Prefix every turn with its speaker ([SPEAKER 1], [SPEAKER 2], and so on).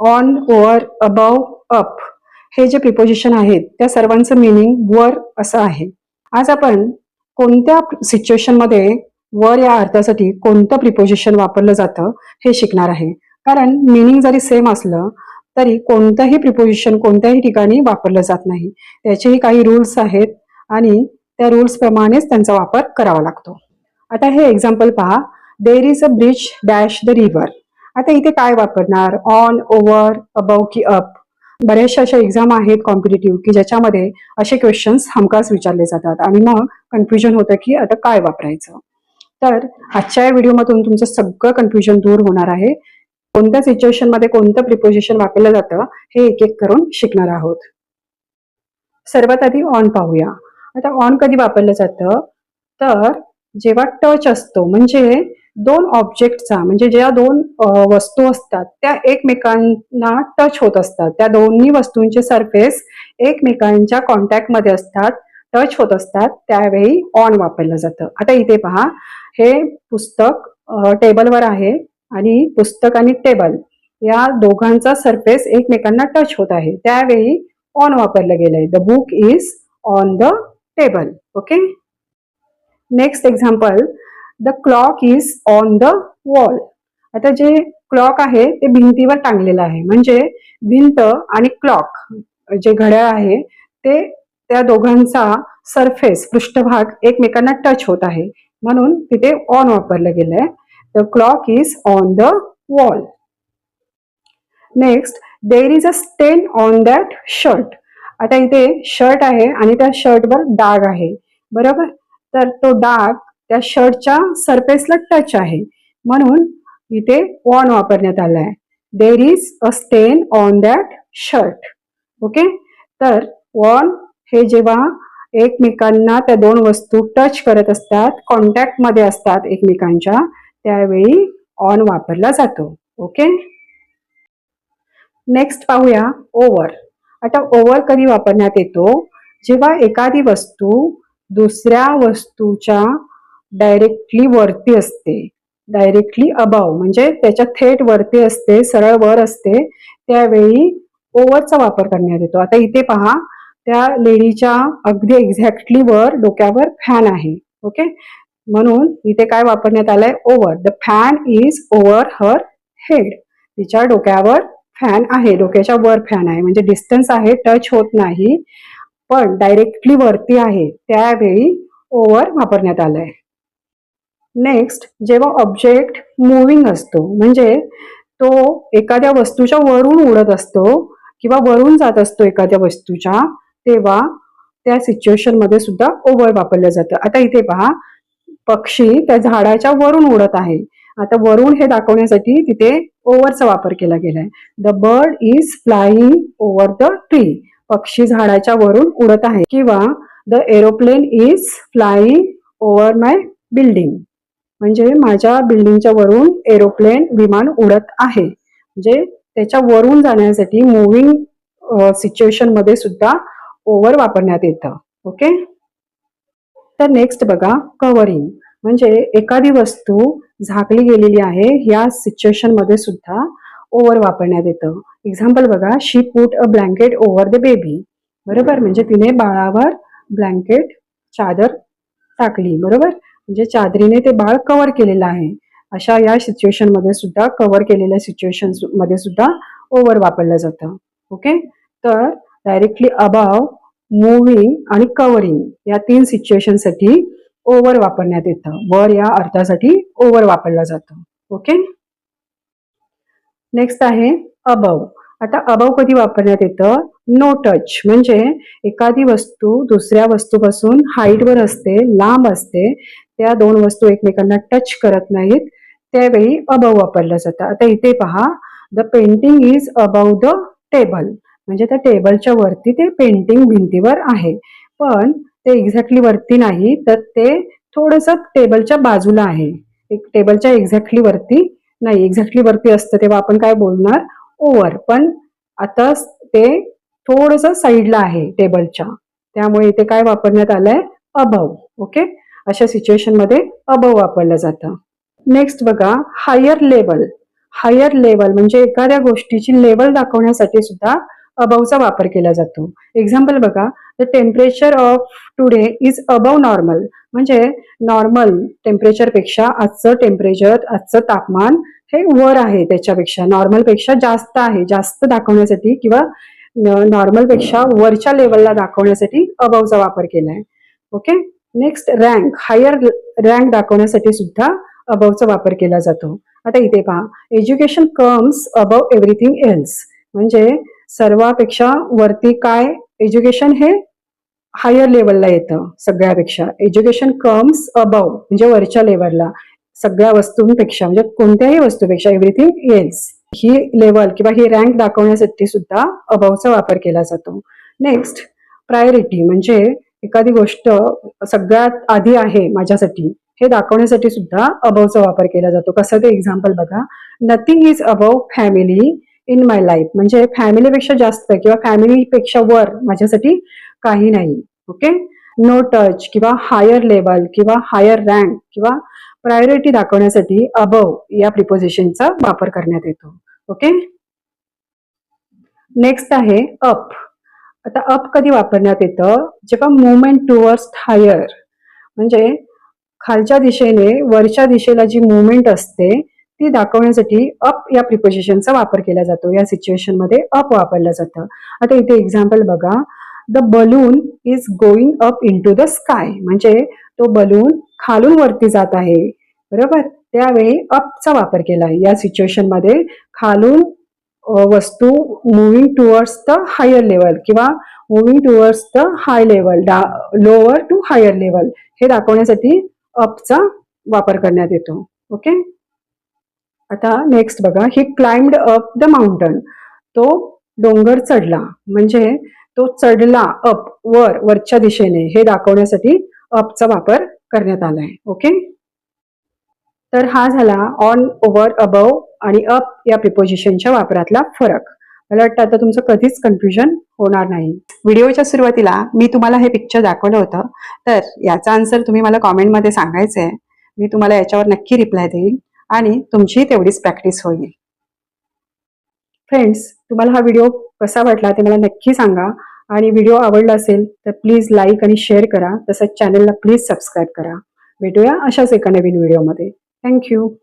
[SPEAKER 1] On over above up हे जे preposition आहेत त्या सर्वांचं मिनिंग वर असं आहे. आज आपण कोणत्या सिच्युएशनमध्ये वर या अर्थासाठी कोणतं प्रिपोजिशन वापरलं जातं हे शिकणार आहे. कारण मिनिंग जरी सेम असलं तरी कोणतंही प्रिपोजिशन कोणत्याही ठिकाणी वापरलं जात नाही. त्याचेही काही रूल्स आहेत आणि त्या रूल्स प्रमाणेच त्यांचा वापर करावा लागतो. आता हे एक्झाम्पल पहा. There is a bridge dash the river आता इथे काय वापरणार? ऑन ओव्हर अबव की अप बऱ्याचशा अशा एक्झाम आहेत कॉम्पिटेटिव्ह की ज्याच्यामध्ये असे क्वेश्चन्स हमखास विचारले जातात. आणि मग कन्फ्युजन होतं की आता काय वापरायचं? तर आजच्या या व्हिडिओमधून तुमचं सगळं कन्फ्युजन दूर होणार आहे. कोणत्या सिच्युएशनमध्ये कोणतं प्रिपोजिशन वापरलं जातं हे एक एक करून शिकणार आहोत. सर्वात आधी ऑन पाहूया. आता ऑन कधी वापरलं जातं? तर जेव्हा टच असतो म्हणजे दोन ऑब्जेक्टचा म्हणजे ज्या दोन वस्तू असतात त्या एकमेकांना टच होत असतात. त्या दोन्ही वस्तूंचे सरफेस एकमेकांच्या कॉन्टॅक्टमध्ये असतात टच होत असतात त्यावेळी ऑन वापरलं जातं. आता इथे पहा हे पुस्तक टेबलवर आहे आणि पुस्तक आणि टेबल या दोघांचा सरफेस एकमेकांना टच होत आहे. त्यावेळी ऑन वापरलं गेलंय. The book is on the table okay next example the clock is on the wall आता जे क्लॉक आहे ते भिंतीवर टांगलेलं आहे. म्हणजे भिंत आणि क्लॉक जे घड्याळ आहे ते त्या दोघांचा सरफेस पृष्ठभाग एकमेकांना टच होत आहे. म्हणून तिथे ऑन वापरलं गेलंय. The clock is on the wall next there is a stain on that shirt आता इथे शर्ट आहे आणि त्या शर्टवर डाग आहे. बरोबर? तर तो डाग त्या शर्टच्या सरफेसला टच आहे. म्हणून इथे ऑन वापरण्यात आला आहे there is a stain on that shirt okay तर ऑन हे जेव्हा एकमेकांना त्या दोन वस्तू टच करत असतात कॉन्टॅक्टमध्ये असतात एकमेकांच्या त्यावेळी ऑन वापरला जातो. ओके नेक्स्ट पाहूया ओव्हर आता ओव्हर कधी वापरण्यात येतो? जेव्हा एखादी वस्तू दुसऱ्या वस्तूच्या डायरेक्टली वरती असते. डायरेक्टली अबाव म्हणजे त्याच्या थेट वरती असते सरळ वर असते त्यावेळी ओव्हरचा वापर करण्यात येतो. आता इथे पहा त्या लेडीच्या अगदी एक्झॅक्टली वर डोक्यावर फॅन आहे. ओके म्हणून इथे काय वापरण्यात आलंय? Over the fan is over her head तिच्या डोक्यावर फॅन आहे. डोक्याच्या वर फॅन आहे. म्हणजे डिस्टन्स आहे टच होत नाही. पण डायरेक्टली वरती आहे. त्यावेळी ओव्हर वापरण्यात आलंय. नेक्स्ट जेव्हा ऑब्जेक्ट मुव्हिंग असतो म्हणजे तो एखाद्या वस्तूच्या वरून उडत असतो किंवा वरून जात असतो एखाद्या वस्तूच्या तेव्हा त्या सिच्युएशनमध्ये सुद्धा ओव्हर वापरलं जातं. आता इथे पहा पक्षी त्या झाडाच्या वरून उडत आहे. आता वरून हे दाखवण्यासाठी तिथे ओव्हरचा वापर केला गेलाय. The bird is flying over the tree पक्षी झाडाच्या वरून उडत आहे. किंवा the aeroplane is flying over my building म्हणजे माझ्या बिल्डिंगच्या वरून एरोप्लेन विमान उडत आहे. म्हणजे त्याच्या वरून जाण्यासाठी मुव्हिंग सिच्युएशनमध्ये सुद्धा ओव्हर वापरण्यात येतं. ओके तर नेक्स्ट बघा कव्हरिंग म्हणजे एखादी वस्तू झाकली गेलेली आहे ह्या सिच्युएशनमध्ये सुद्धा ओव्हर वापरण्यात येतं. एक्झाम्पल बघा she put a blanket over the baby बरोबर? म्हणजे तिने बाळावर ब्लँकेट चादर टाकली. बरोबर? म्हणजे चादरीने ते बाळ कव्हर केलेलं आहे. अशा या सिच्युएशनमध्ये सुद्धा कव्हर केलेल्या सिच्युएशनमध्ये सुद्धा ओव्हर वापरलं जातं. ओके तर डायरेक्टली अबाव मुव्हिंग आणि कव्हरिंग या तीन सिच्युएशनसाठी ओव्हर वापरण्यात येतं. वर या अर्थासाठी ओव्हर वापरला जातं. ओके नेक्स्ट आहे अबव आता अबव कधी वापरण्यात येतं? नो टच म्हणजे एखादी वस्तू दुसऱ्या वस्तूपासून हाईटवर असते लांब असते त्या दोन वस्तू एकमेकांना टच करत नाहीत. त्यावेळी अबव वापरलं जातं. आता इथे पहा the painting is above the table म्हणजे त्या टेबलच्या वरती ते पेंटिंग भिंतीवर आहे. पण ते एक्झॅक्टली वरती नाही तर ते थोडस टेबलच्या बाजूला आहे. एक टेबलच्या एक्झॅक्टली वरती नाही एक्झॅक्टली वरती असतं तेव्हा आपण काय बोलणार? ओवर पण आता ते थोडस साईडला आहे टेबलच्या. त्यामुळे इथे काय वापरण्यात आलंय? अबव ओके अशा सिच्युएशनमध्ये अबव वापरलं जातं. नेक्स्ट बघा हायर लेवल हायर लेवल म्हणजे एखाद्या गोष्टीची लेवल दाखवण्यासाठी सुद्धा अबावचा वापर केला जातो. एक्झाम्पल बघा the temperature of today is above normal म्हणजे नॉर्मल टेम्परेचरपेक्षा आजचं टेम्परेचर आजचं तापमान हे वर आहे त्याच्यापेक्षा. नॉर्मलपेक्षा जास्त आहे जास्त दाखवण्यासाठी किंवा नॉर्मलपेक्षा वरच्या लेवलला दाखवण्यासाठी अबावचा वापर केला आहे okay next rank higher rank दाखवण्यासाठी सुद्धा अबावचा वापर केला जातो. आता इथे पहा education comes above everything else म्हणजे सर्वापेक्षा वरती काय एज्युकेशन हे हायर लेवलला येतं सगळ्यापेक्षा. एज्युकेशन कम्स अबव म्हणजे वरच्या लेवलला सगळ्या वस्तूंपेक्षा म्हणजे कोणत्याही वस्तूपेक्षा एव्हरीथिंग एल्स ही लेवल किंवा ही रँक दाखवण्यासाठी सुद्धा अबावचा वापर केला जातो. नेक्स्ट प्रायोरिटी म्हणजे एखादी गोष्ट सगळ्यात आधी आहे माझ्यासाठी हे दाखवण्यासाठी सुद्धा अबवचा वापर केला जातो. कसं ते एक्झाम्पल बघा. Nothing is above family in my life म्हणजे फॅमिलीपेक्षा जास्त किंवा फॅमिलीपेक्षा वर माझ्यासाठी काही नाही. ओके नो टच किंवा हायर लेवल किंवा हायर रँक किंवा प्रायोरिटी दाखवण्यासाठी अबव या प्रिपोजिशनचा वापर करण्यात येतो. ओके नेक्स्ट आहे अप आता अप कधी वापरण्यात येतं? जेव्हा मुवमेंट टुवर्ड्स हायर म्हणजे खालच्या दिशेने वरच्या दिशेला जी मुवमेंट असते ती दाखवण्यासाठी अप या प्रिपोजिशनचा वापर केला जातो. या सिच्युएशनमध्ये अप वापरलं जातं. आता इथे एक्झाम्पल बघा. The balloon is going up into the sky म्हणजे तो बलून खालून वरती जात आहे. बरोबर? त्यावेळी अपचा वापर केला. आहे या सिच्युएशनमध्ये खालून वस्तू moving towards the higher level किंवा moving towards the high level डा लोअर टू हायर लेवल हे दाखवण्यासाठी अपचा वापर करण्यात येतो. ओके आता नेक्स्ट बघा ही क्लाइम्ड अप द माउंटन तो डोंगर चढला. म्हणजे तो चढला अप वर वरच्या दिशेने हे दाखवण्यासाठी अपचा वापर करण्यात आलाय. ओके तर हा झाला ऑन ओव्हर अबव आणि अप या प्रिपोजिशनच्या वापरातला फरक. मला वाटतं आता तुमचं कधीच कन्फ्युजन होणार नाही. व्हिडिओच्या सुरुवातीला मी तुम्हाला हे पिक्चर दाखवलं होतं. तर याचा आन्सर तुम्ही मला कॉमेंटमध्ये सांगायचं आहे मी तुम्हाला याच्यावर नक्की रिप्लाय देईन आणि तुमची तेवढीच प्रॅक्टिस होईल. फ्रेंड्स तुम्हाला हा व्हिडिओ कसा वाटला ते मला नक्की सांगा. आणि व्हिडिओ आवडला असेल तर प्लीज लाईक आणि शेअर करा. तसंच चॅनलला प्लीज सबस्क्राईब करा. भेटूया अशाच एका नवीन व्हिडिओमध्ये Thank you.